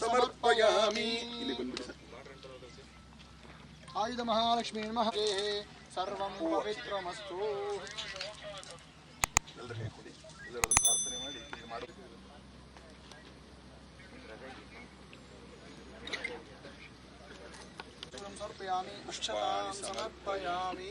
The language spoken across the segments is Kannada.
ಸಮರ್ಪಯಾಮಿ ಇಲ್ಲಿ ಬಂದ್ಬಿಡಿ ಸರ್ ಆಯುಧ ಮಹಾಲಕ್ಷ್ಮೀ ನಮಃ ಸರ್ವಂ ಪವಿತ್ರಮಸ್ತು ಎಲ್ಲರ ಕೈ ಕೊಡಿ ಎಲ್ಲರೂ ಪ್ರಾರ್ಥನೆ ಮಾಡಿ ಇದು ಮಾಡು ಸಮರ್ಪಯಾಮಿ ಅಕ್ಷತಾಂ ಸಮರ್ಪಯಾಮಿ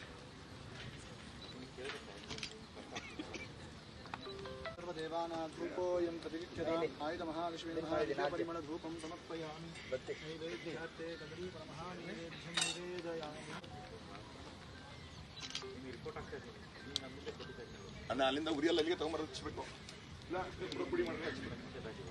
ಸಮರ್ಪಯಾಮಿ. ಪರಮಃ ನೈವೇದ್ಯಂ ನಿವೇದಯಾಮಿ. ಅಣ್ಣ ಅಲ್ಲಿಂದ ಉರಿಯಲ್ಲ ಅಲ್ಲಿಗೆ ತಗೊಂಬರ ಹಚ್ಬೇಕು. ಇಲ್ಲ, ಪುಡಿ ಮಾಡಿ.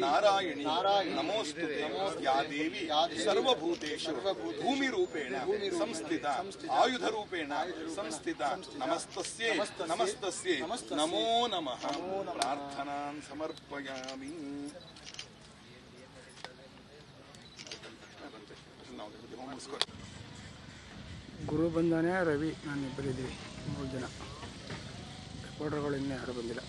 ನಾರಾಯಣಿ ನಮೋಸ್ತು ಯಾ ದೇವಿ ಸರ್ವಭೂತೇಷು ಭೂಮಿ ರೂಪೇಣ ಸಂಸ್ಥಿತ ಆಯುಧ ರೂಪೇಣ ಸಂಸ್ಥಿತ ನಮಸ್ತಸ್ಯೇ ನಮಸ್ತಸ್ಯೇ ನಮೋ ನಮಃ ಪ್ರಾರ್ಥನಾನ್ ಸಮರ್ಪಯಾಮಿ. ಗುರು ಬಂದಾನೆ ರವಿ ನಾನು ಇಬ್ಬರಿದ್ದೀವಿ ಮೂರು ಜನ. ರಿಪೋರ್ಟರ್ಗಳು ಇನ್ನೂ ಯಾರು ಬಂದಿಲ್ಲ.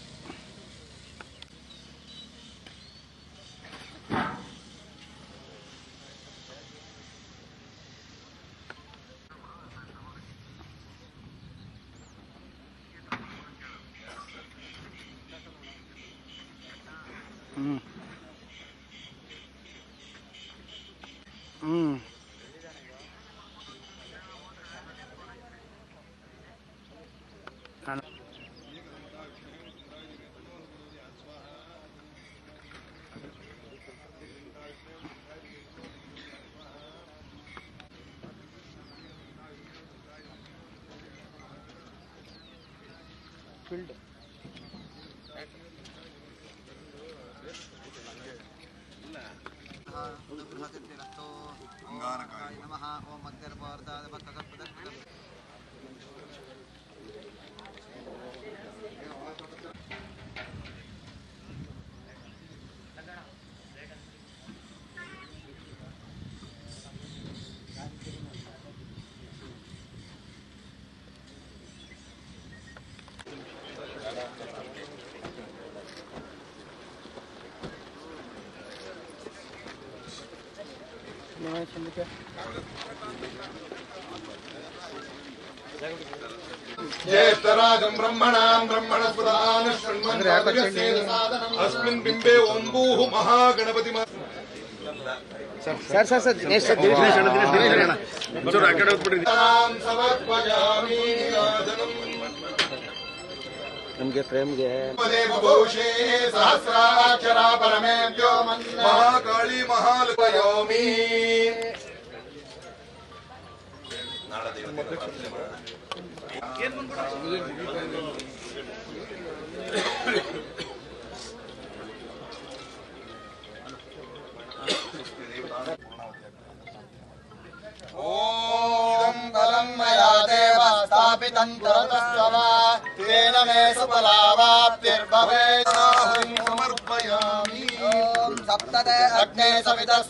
음. 음. build गृहसिद्धिरस्तु ओम नमः ओम मध्यर्वार्तादपत्ततत्पदकृतम् ಜ್ಯೇಷ್ಠರಾಜಂ ಬ್ರಹ್ಮಣಾಂ ಬ್ರಹ್ಮಣಸ್ಪದಾನ ಅಸ್ಮಿನ್ ಬಿಂಬೆ ಓಂಬೂಃ Mahaganapati sir sir sir Dinesh sir ತಾಂ ಸಮರ್ಪಯಾಮಿ उनके प्रेम के है। सहस्राक्षरा परमेन्द्यो महाकाली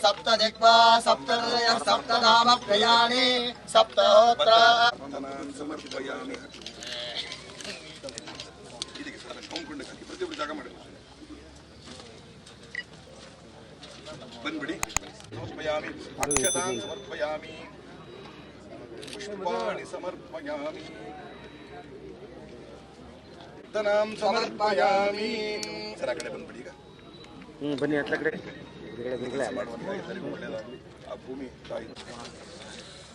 ಸಪ್ತ ದಿಗ್ವಾ ಸಪ್ತರ್ಯ ಸಪ್ತನಾಮ ಪ್ರಿಯಾಣಿ ಸಪ್ತಹೋತ್ರ ಪ್ರಾರ್ಥನಾನ್ ಸಮರ್ಪಯಾಮಿ ಇದಕ್ಕೆ ಸರ್ ಕೌಂಕೊಂಡು ಹಾಕಿ ಪ್ರತಿಯೊಬ್ಬರು ಜಾಗ ಮಾಡಿ ಬಂದ್ಬಿಡಿ ಸಮರ್ಪಯಾಮಿ ಅಕ್ಷತಾನ್ ಸಮರ್ಪಯಾಮಿ ಪುಷ್ಪಾಣಿ ಸಮರ್ಪಯಾಮಿ ಧನಾಂ ಸಮರ್ಪಯಾಮಿ ಸರ್ ಆ ಕಡೆ ಬಂದ್ಬಿಡಿ ಈಗ ಹ್ಞೂ ಬನ್ನಿ ಹತ್ರ ಕಡೆ ಮಾಡುವಂತಹ ಎಲ್ಲರಿಗೂ ಒಳ್ಳೆಯದಾಗಲಿ ಆ ಭೂಮಿ ತಾಯಿ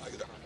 ಆಗಿದೆ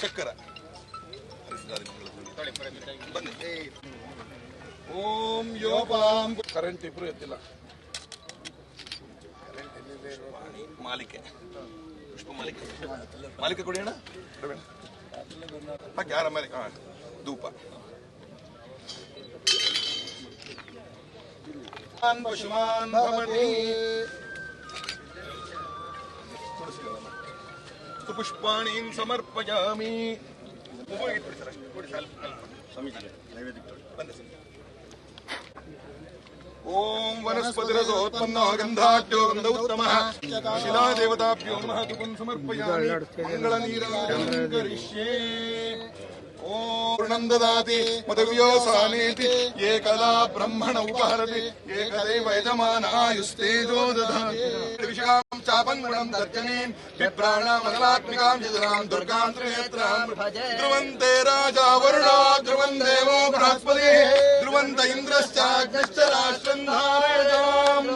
ಚಕ್ಕರ ಓಂ ಯೋಪಾಂ. ಕರೆಂಟ್ ಇಬ್ರು ಎತ್ತಿಲ್ಲ. ಮಾಲಿಕೆ. ಪುಷ್ಪ ಮಾಲಿಕೆ. ಮಾಲಿಕೆ ಕೊಡಿ ಅಣ್ಣ. ಹಾಕಿ ಹಾ, ಧೂಪ. ಪಶುಮಾನ್ ಭವತಿ. ಪುಷ್ಪಾಣೀನ್ ಸಮರ್ಪಯಾಮಿ ಮೂವಿಗೆ ಇಟ್ಬಿಡಿ ಸರ್ ಅಷ್ಟೇ. ಕೊಡಿ ಸರ್, ಅಲ್ಪ, ಅಲ್ಪ. ಬಂದೆ ಸರ್. ಓಂ ವನಸ್ಪತಿರಸೋತ್ಪನ್ನೋ ಗಂಧಾಢ್ಯೋ ಗಂಧ ಉತ್ತಮಃ ಶಿಲಾದೇವತಾಭ್ಯೋ ನಮಃ ತುಕಂ ಸಮರ್ಪಯಾಮಿ ಮಂಗಳ ನೀರಾಜನಂ ಕರಿಷ್ಯೇ पूर्णम् ददाति। मधुव्योसानेति ये कला ब्रह्मण उपहरति। ये कलैव यजमानायुस्तेजो दधाति। चापङ्गुणम् तर्जनीम् विप्राणामलात्मिकाम् यजनाम् दुर्गाम् त्रिनेत्राम् ध्रुवन्ते राजा वरुणा। ध्रुवन् देवो बृहस्पतिः। ध्रुवन्त इन्द्रश्चाग्निश्च राष्ट्रम् धारयताम्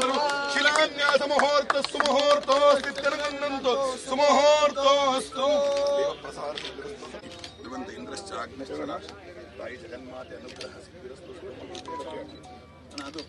शिलान्यासमुहूर्तः मुहूर्त तिरुगन्नन्तु सुमुहूर्तोऽस्तु। ತಿರುಗನ್ನಂತು ಸುಮುಹೂರ್ತೋಸ್ತು ಧ್ರುವಂತ ಇಂದ್ರಶ್ಚ ಅಗ್ನಿಶ್ಚ ರಾಷ್ಟ್ರ ತಾಯಿ ಜಗನ್ಮಾತೆ ಅನುಗ್ರಹ ಸಿದ್ಧಿರಸ್ತು ಅದು